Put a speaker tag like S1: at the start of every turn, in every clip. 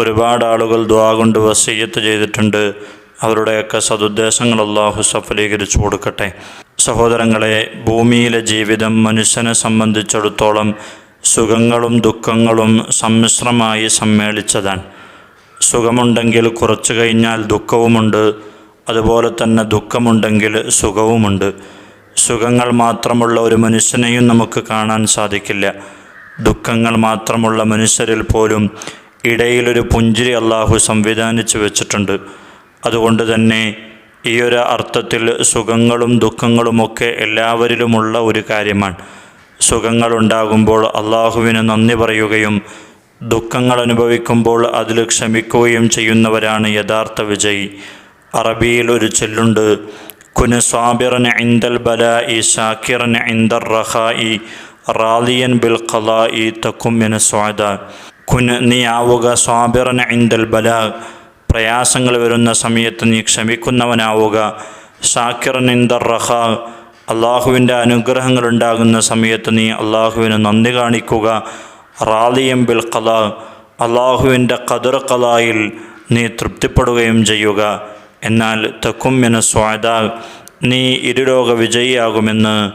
S1: ഒരുപാട് ആളുകൾ ദ്വാ കൊണ്ട് വസീയത്ത് ചെയ്തിട്ടുണ്ട്. അവരുടെയൊക്കെ സതുദ്ദേശങ്ങൾ അള്ളാഹു സഫലീകരിച്ചു കൊടുക്കട്ടെ. സഹോദരങ്ങളെ ഭൂമിയിലെ ജീവിതം മനുഷ്യനെ സംബന്ധിച്ചിടത്തോളം സുഖങ്ങളും ദുഃഖങ്ങളും സമ്മിശ്രമായി സമ്മേളിച്ചതാണ്. സുഖമുണ്ടെങ്കിൽ കുറച്ചു കഴിഞ്ഞാൽ ദുഃഖവുമുണ്ട്. അതുപോലെ തന്നെ ദുഃഖമുണ്ടെങ്കിൽ സുഖവുമുണ്ട്. സുഖങ്ങൾ മാത്രമുള്ള ഒരു മനുഷ്യനെയും നമുക്ക് കാണാൻ സാധിക്കില്ല. ദുഃഖങ്ങൾ മാത്രമുള്ള മനുഷ്യരിൽ പോലും ഇടയിലൊരു പുഞ്ചിരി അള്ളാഹു സംവിധാനിച്ചു വെച്ചിട്ടുണ്ട്. അതുകൊണ്ട് തന്നെ ഈ ഒരു അർത്ഥത്തിൽ സുഖങ്ങളും ദുഃഖങ്ങളുമൊക്കെ എല്ലാവരിലുമുള്ള ഒരു കാര്യമാണ്. സുഖങ്ങളുണ്ടാകുമ്പോൾ അള്ളാഹുവിന് നന്ദി പറയുകയും ദുഃഖങ്ങൾ അനുഭവിക്കുമ്പോൾ അതിൽ ക്ഷമിക്കുകയും ചെയ്യുന്നവരാണ് യഥാർത്ഥ വിജയി. അറബിയിൽ ഒരു ചെല്ലുണ്ട് കുന് സ്വാബിറൻ ഇന്ദൽ ഇ ഷാക്കിറൻ ഇന്ദർ റഹായി റാലിയൻ ബിൽ ഖലായി തക്കുമ്മിന് സ്വാദ കുന് നീ ആവുക സ്വാബിറന ഇന്ദൽ ബല. പ്രയാസങ്ങൾ വരുന്ന സമയത്ത് നീ ക്ഷമിക്കുന്നവനാവുക. ഷാക്കിറൻ ഇന്ദർ റഹ. അള്ളാഹുവിന്റെ അനുഗ്രഹങ്ങൾ ഉണ്ടാകുന്ന സമയത്ത് നീ അള്ളാഹുവിന് നന്ദി കാണിക്കുക. റാലിയം ബിൽ കല അള്ളാഹുവിന്റെ കതിർ കലായിൽ നീ തൃപ്തിപ്പെടുകയും ചെയ്യുക. എന്നാൽ തെക്കുമ്മിന് സ്വാദ. നീ ഇരുലോക വിജയിയാകുമെന്ന്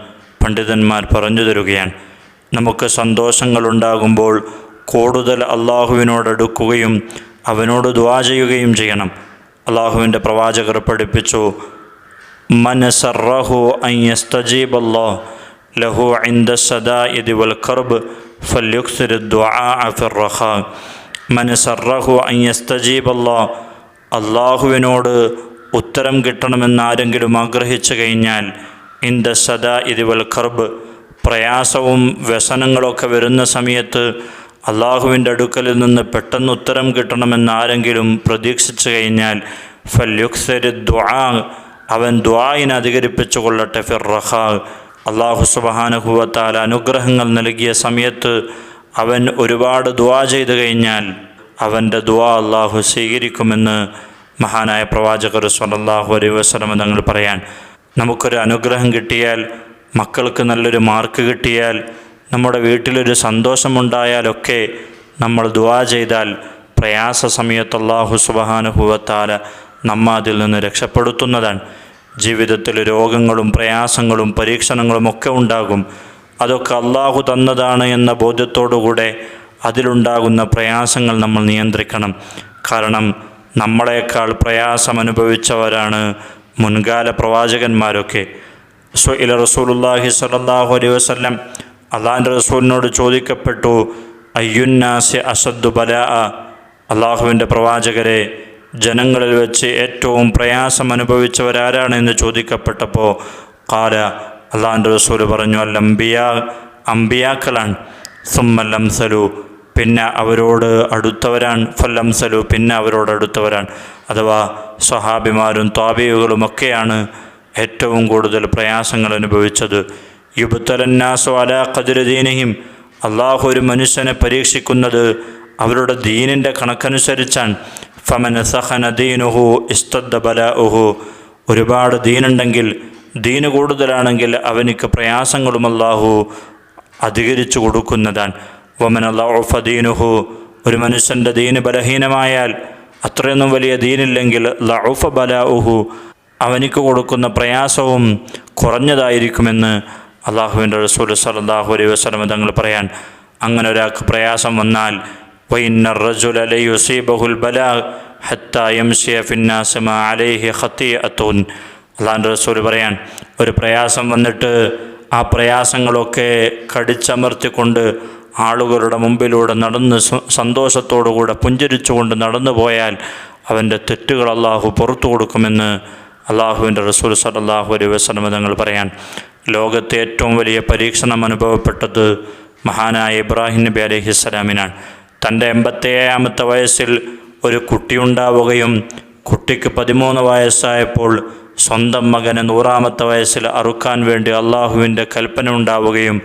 S1: പണ്ഡിതന്മാർ പറഞ്ഞു തരുകയാണ്. നമുക്ക് സന്തോഷങ്ങളുണ്ടാകുമ്പോൾ കൂടുതൽ അള്ളാഹുവിനോടടുക്കുകയും അവനോട് ദ്വാ ചെയ്യുകയും ചെയ്യണം. അള്ളാഹുവിന്റെ പ്രവാചകർ പഠിപ്പിച്ചു മനസറഹു അയ്യസ്തജീബ് അല്ലോ ലഹു ഇന്ദ സദാ വൽ കർബ് ഫല്യുക്സിർ ഫിർറഹ മനസറഹു അയ്യസ്തജീബ് അല്ലോ അള്ളാഹുവിനോട് ഉത്തരം കിട്ടണമെന്ന് ആരെങ്കിലും ആഗ്രഹിച്ചു കഴിഞ്ഞാൽ ഇന്ദ സദാ വൽ കർബ് പ്രയാസവും വ്യസനങ്ങളൊക്കെ വരുന്ന സമയത്ത് അള്ളാഹുവിന്റെ അടുക്കലിൽ നിന്ന് പെട്ടെന്ന് ഉത്തരം കിട്ടണമെന്ന് ആരെങ്കിലും പ്രതീക്ഷിച്ചു കഴിഞ്ഞാൽ ഫല്യുക്സരി ദ്വാ അവൻ ദ്വായിനെ അധികരിപ്പിച്ചു കൊള്ളട്ടെ ഫിർറഹ അള്ളാഹു സുബഹാനുഭവത്താൽ അനുഗ്രഹങ്ങൾ നൽകിയ സമയത്ത് അവൻ ഒരുപാട് ദ്വാ ചെയ്തു കഴിഞ്ഞാൽ അവന്റെ ദ്വാ അള്ളാഹു സ്വീകരിക്കുമെന്ന് മഹാനായ പ്രവാചകർ സ്വലല്ലാഹു അലൈ വസ്ലമ തങ്ങൾ പറയാൻ നമുക്കൊരു അനുഗ്രഹം കിട്ടിയാൽ മക്കൾക്ക് നല്ലൊരു മാർക്ക് കിട്ടിയാൽ നമ്മുടെ വീട്ടിലൊരു സന്തോഷമുണ്ടായാലൊക്കെ നമ്മൾ ദുവാ ചെയ്താൽ പ്രയാസ സമയത്ത് അള്ളാഹു സുബഹാനുഭവത്താൽ നമ്മ അതിൽ നിന്ന് രക്ഷപ്പെടുത്തുന്നതാണ്. ജീവിതത്തിൽ രോഗങ്ങളും പ്രയാസങ്ങളും പരീക്ഷണങ്ങളും ഒക്കെ ഉണ്ടാകും. അതൊക്കെ അള്ളാഹു തന്നതാണ് എന്ന ബോധ്യത്തോടുകൂടെ അതിലുണ്ടാകുന്ന പ്രയാസങ്ങൾ നമ്മൾ നിയന്ത്രിക്കണം. കാരണം നമ്മളെക്കാൾ പ്രയാസം അനുഭവിച്ചവരാണ് മുൻകാല പ്രവാചകന്മാരൊക്കെ. സ്വഇല റസൂലുല്ലാഹി സ്വല്ലല്ലാഹു അലൈഹി വസല്ലം അള്ളാഹിന്റെ റസൂലിനോട് ചോദിക്കപ്പെട്ടു അയ്യുന്നാസെ അസദ്ദു ബല? അള്ളാഹുവിന്റെ പ്രവാചകരെ ജനങ്ങളിൽ വെച്ച് ഏറ്റവും പ്രയാസം അനുഭവിച്ചവരാരാണെന്ന് ചോദിക്കപ്പെട്ടപ്പോൾ കാല അള്ളാഹിന്റെ റസൂൽ പറഞ്ഞു അല്ല അല്ലംബിയ അമ്പിയാക്കളാണ് സുമ്മല്ലംസലു പിന്നെ അവരോട് അടുത്തവരാണ്. ഫല്ലംസലു പിന്നെ അവരോട് അടുത്തവരാണ്. അഥവാ സ്വഹാബിമാരും താബിയുകളുമൊക്കെയാണ് ഏറ്റവും കൂടുതൽ പ്രയാസങ്ങൾ അനുഭവിച്ചത്. യുബത്തലന്നാസു അല അള്ളാഹു ഒരു മനുഷ്യനെ പരീക്ഷിക്കുന്നത് അവരുടെ ദീനിന്റെ കണക്കനുസരിച്ചാണ്. ഫമൻ സഹന ദീനുഹു ഇസ്തദ്ദ ബലാഉഹു. ഒരുപാട് ദീനുണ്ടെങ്കിൽ ദീന് കൂടുതലാണെങ്കിൽ അവനിക്ക് പ്രയാസങ്ങളും അള്ളാഹു അധികരിച്ചു കൊടുക്കുന്നതാണ്. വമൻ അള്ളാഹു ദീനുഹു. ഒരു മനുഷ്യന്റെ ദീന് ബലഹീനമായാൽ അത്രയൊന്നും വലിയ ദീനില്ലെങ്കിൽ ലൗഫ ബലാഉഹു. അവനിക്ക് കൊടുക്കുന്ന പ്രയാസവും കുറഞ്ഞതായിരിക്കുമെന്ന് അള്ളാഹുവിന്റെ റസൂൽ സലാഹു അലൈ വസ്ലമ തങ്ങൾ പറയാൻ അങ്ങനെ ഒരാൾക്ക് പ്രയാസം വന്നാൽ അള്ളാഹുന്റെ റസൂൽ പറയാൻ ഒരു പ്രയാസം വന്നിട്ട് ആ പ്രയാസങ്ങളൊക്കെ കടിച്ചമർത്തിക്കൊണ്ട് ആളുകളുടെ മുമ്പിലൂടെ നടന്ന് സന്തോഷത്തോടുകൂടെ പുഞ്ചിരിച്ചുകൊണ്ട് നടന്നു പോയാൽ അവന്റെ തെറ്റുകൾ അള്ളാഹു പുറത്തു കൊടുക്കുമെന്ന് അള്ളാഹുവിന്റെ റസൂൽ സലാഹു അലൈ വസ്ലമ തങ്ങൾ പറയാൻ ലോകത്തെ ഏറ്റവും വലിയ പരീക്ഷണം അനുഭവപ്പെട്ടത് മഹാനായ ഇബ്രാഹിം നബി അലഹിസ്സലാമിനാണ് തന്റെ എൺപത്തേഴാമത്തെ വയസ്സിൽ ഒരു കുട്ടിയുണ്ടാവുകയും കുട്ടിക്ക് പതിമൂന്ന് വയസ്സായപ്പോൾ സ്വന്തം മകന് നൂറാമത്തെ വയസ്സിൽ അറുക്കാൻ വേണ്ടി അള്ളാഹുവിന്റെ കൽപ്പന ഉണ്ടാവുകയും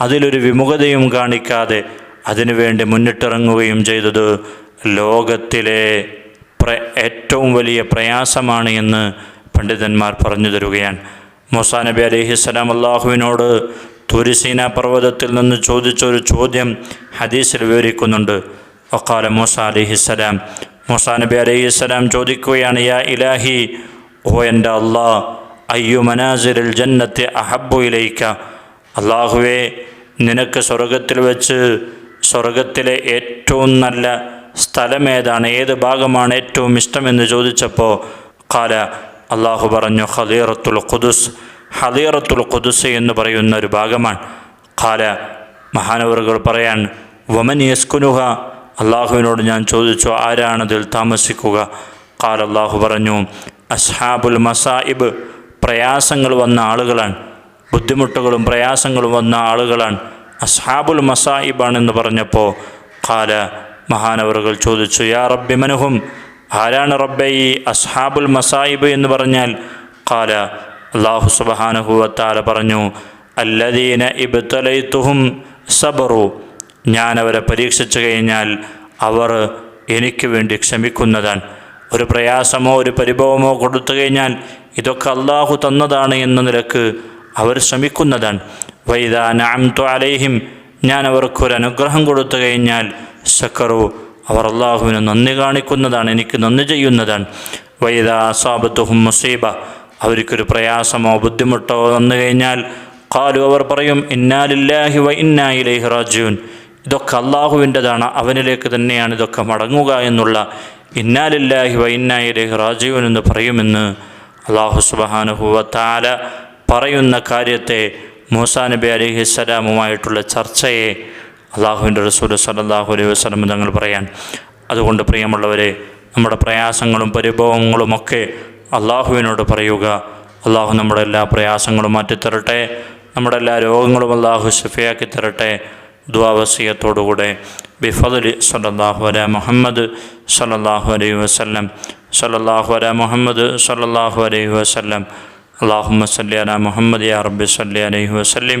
S1: അതിലൊരു വിമുഖതയും കാണിക്കാതെ അതിനുവേണ്ടി മുന്നിട്ടിറങ്ങുകയും ചെയ്തത് ലോകത്തിലെ പ്ര ഏറ്റവും വലിയ പ്രയാസമാണ് എന്ന് പണ്ഡിതന്മാർ പറഞ്ഞു തരുകയാണ്. മൂസാ നബി അലിഹിസ്സലാം അള്ളാഹുവിനോട് തുരിസീന പർവതത്തിൽ നിന്ന് ചോദിച്ചൊരു ചോദ്യം ഹദീസിൽ വിവരിക്കുന്നുണ്ട്. വക്കാല മൂസ അലിഹിസ്സലാം മൂസാ നബി അലിഹിസ്സലാം ചോദിക്കുകയാണ് യാ ഇലാഹി ഓ എന്റെ അള്ളാ അയ്യു മനാസിരിൽ ജന്നത്തെ അഹബു ഇലയിക്ക അള്ളാഹുവേ നിനക്ക് സ്വർഗത്തിൽ വെച്ച് സ്വർഗത്തിലെ ഏറ്റവും നല്ല സ്ഥലമേതാണ് ഏത് ഭാഗമാണ് ഏറ്റവും ഇഷ്ടമെന്ന് ചോദിച്ചപ്പോൾ കാല അള്ളാഹു പറഞ്ഞു ഹദീറത്തുൽ ഖുദുസ് ഹദീറത്തുൽ ഖുദുസ് എന്ന് പറയുന്ന ഒരു ഭാഗമാണ്. കാല മഹാനവറുകൾ പറയാൻ വമൻ യസ്കുനുഹ? അള്ളാഹുവിനോട് ഞാൻ ചോദിച്ചു ആരാണതിൽ താമസിക്കുക? കാൽ അള്ളാഹു പറഞ്ഞു അസ്ഹാബുൽ മസായിബ് പ്രയാസങ്ങൾ വന്ന ആളുകളാണ് ബുദ്ധിമുട്ടുകളും പ്രയാസങ്ങളും വന്ന ആളുകളാണ് അസ്ഹാബുൽ മസായിബാണെന്ന് പറഞ്ഞപ്പോൾ കാല മഹാനവറുകൾ ചോദിച്ചു യാ റബ്ബി മനഹും? ആരാണ് റബ്ബെ ഈ അസ്ഹാബുൽ മസായിബ് എന്ന് പറഞ്ഞാൽ? കാല അള്ളാഹു സുബഹാനഹുവത്താല പറഞ്ഞു അല്ലദീന ഇബ്തലൈത്തുഹും സബറു. ഞാൻ അവരെ പരീക്ഷിച്ചു കഴിഞ്ഞാൽ അവർ എനിക്ക് വേണ്ടി ക്ഷമിക്കുന്നതാണ്. ഒരു പ്രയാസമോ ഒരു പരിഭവമോ കൊടുത്തു കഴിഞ്ഞാൽ ഇതൊക്കെ അള്ളാഹു തന്നതാണ് എന്ന നിലയ്ക്ക് അവർ ശ്രമിക്കുന്നതാണ് വൈദാനാം ത്വാലേഹിം അലൈഹിം ഞാൻ അവർക്കൊരു അനുഗ്രഹം കൊടുത്തു കഴിഞ്ഞാൽ ശക്കറു അവർ അള്ളാഹുവിന് നന്ദി കാണിക്കുന്നതാണ് എനിക്ക് നന്ദി ചെയ്യുന്നതാണ്. വൈദ അസാബത്തുഹും മുസീബ. അവർക്കൊരു പ്രയാസമോ ബുദ്ധിമുട്ടോ വന്നു കഴിഞ്ഞാൽ കാലു അവർ പറയും ഇന്നാലില്ലാഹി വ ഇന്നാ ഇലൈഹി റാജിയൂൻ ഇതൊക്കെ അള്ളാഹുവിന്റെതാണ് അവനിലേക്ക് തന്നെയാണ് ഇതൊക്കെ മടങ്ങുക എന്നുള്ള ഇന്നാലില്ലാഹി വ ഇന്നാ ഇലൈഹി റാജിയൂൻ എന്ന് പറയുമെന്ന് അള്ളാഹു സുബാനുഹുവ താല പറയുന്ന കാര്യത്തെ മൂസാ നബി അലിഹിസ്സലാമുമായിട്ടുള്ള ചർച്ചയെ അള്ളാഹുവിന്റെ റസൂൽ സലല്ലാഹു അലൈഹി വസ്ലം തങ്ങൾ പറയാൻ അതുകൊണ്ട് പ്രിയമുള്ളവരെ നമ്മുടെ പ്രയാസങ്ങളും പരിഭവങ്ങളുമൊക്കെ അള്ളാഹുവിനോട് പറയുക. അള്ളാഹു നമ്മുടെ എല്ലാ പ്രയാസങ്ങളും മാറ്റിത്തരട്ടെ. നമ്മുടെ എല്ലാ രോഗങ്ങളും അള്ളാഹു ഷഫിയാക്കി തരട്ടെ. ദ്വാവസീയത്തോടുകൂടെ ബിഫദലി സലല്ലാഹു അല മുഹമ്മദ് സലല്ലാഹു അലൈഹി വസ്ലം സലല്ലാഹു അല മുഹമ്മദ് സലല്ലാഹു അലൈഹി വസ്ലം അള്ളാഹുമ്മ സല്ലി അല മുഹമ്മദ് യാ റബ്ബി സല്ലി അലൈഹി വസ്ലിം